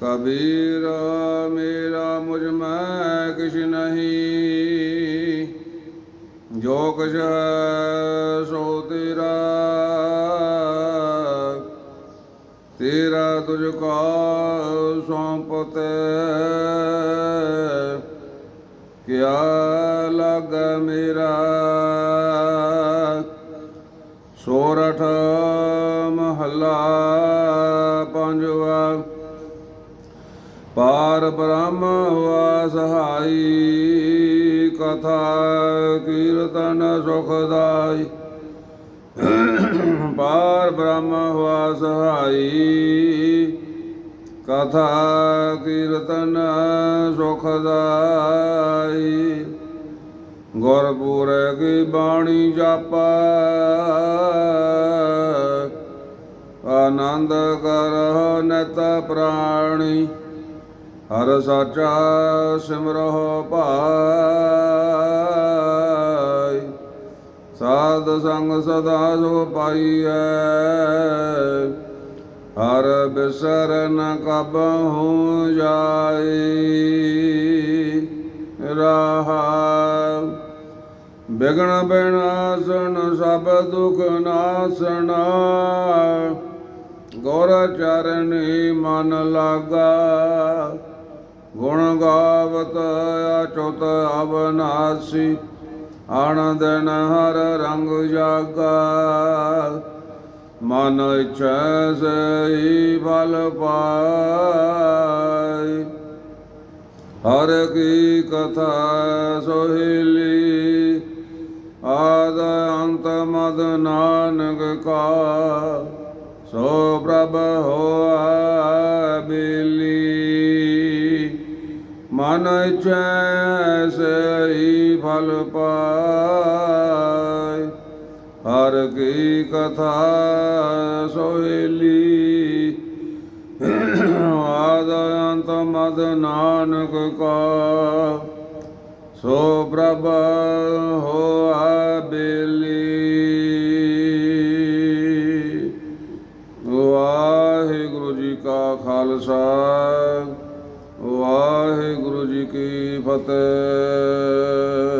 ਕਬੀਰ ਮੇਰਾ ਮੁਝ ਮੈਂ ਕਿਛ ਨਹੀਂ। ਜੋ ਕੁਛ ਸੋ ਤੇਰਾ ਤੇਰਾ ਤੁਝ ਕਾ ਸੌਂਪਤੇ। ਕਿਆ ਲਗ ਮੇਰਾ, ਸੋਰਠ ਮਹੱਲਾ ਪੰਜਵਾ। ਪਾਰ ਬ੍ਰਹਮ ਹੋਆ ਸਹਾਈ ਕਥਾ ਕੀਰਤਨ ਸੁਖਦਾਈ ਪਾਰ ਬ੍ਰਹਮ ਹੋਆ ਸਹਾਈ ਕਥਾ ਕੀਰਤਨ ਸੁਖਦਾਈ ਗੁਰਪੁਰ ਕੀ ਬਾਣੀ ਜਾਪਾ, ਆਨੰਦ ਕਰਹੁ ਨਿਤ ਪ੍ਰਾਣੀ। ਹਰ ਸਾਚਾ ਸਿਮਰਹੁ ਭਾਈ, ਸਾਧ ਸੰਗ ਸਦਾ ਸੋ ਪਾਈਐ। ਹਰ ਬਿਸਰ ਨ ਕਬਹੁ ਜਾਈ, ਰਹਾ। ਬਿਗਣ ਬਿਨਾਸਨ ਸਭ ਦੁਖ ਨਾਸਨਾ ਗੁਰ ਚਰਨੀ ਮਨ ਲਾਗਾ। ਗੁਣ ਗਾਵਤ ਅਚੁਤ ਅਬਨਾਸੀ ਆਨੰਦਨ ਹਰ ਰੰਗ ਜਾਗਾ। ਮਨ ਇਛੈ ਸਈ ਫਲ ਪਾਈ। ਹਰ ਕੀ ਕਥਾ ਸੋਹਿਲੀ ਆਦ ਅੰਤ ਮਦ ਨਾਨਕ ਕਾ। ਸੋ ਪ੍ਰਭ ਹੋ ਮਨ ਇਛੈ ਸਈ ਫਲ ਪਾਇ ਹਰ ਕੀ ਕਥਾ ਸੋਹਿਲੀ। ਆਦ ਅੰਤ ਮਦ ਨਾਨਕ ਕਾ। ਸੋ ਪ੍ਰਭ ਹੋਆ ਬੇਲੀ। ਵਾਹਿਗੁਰੂ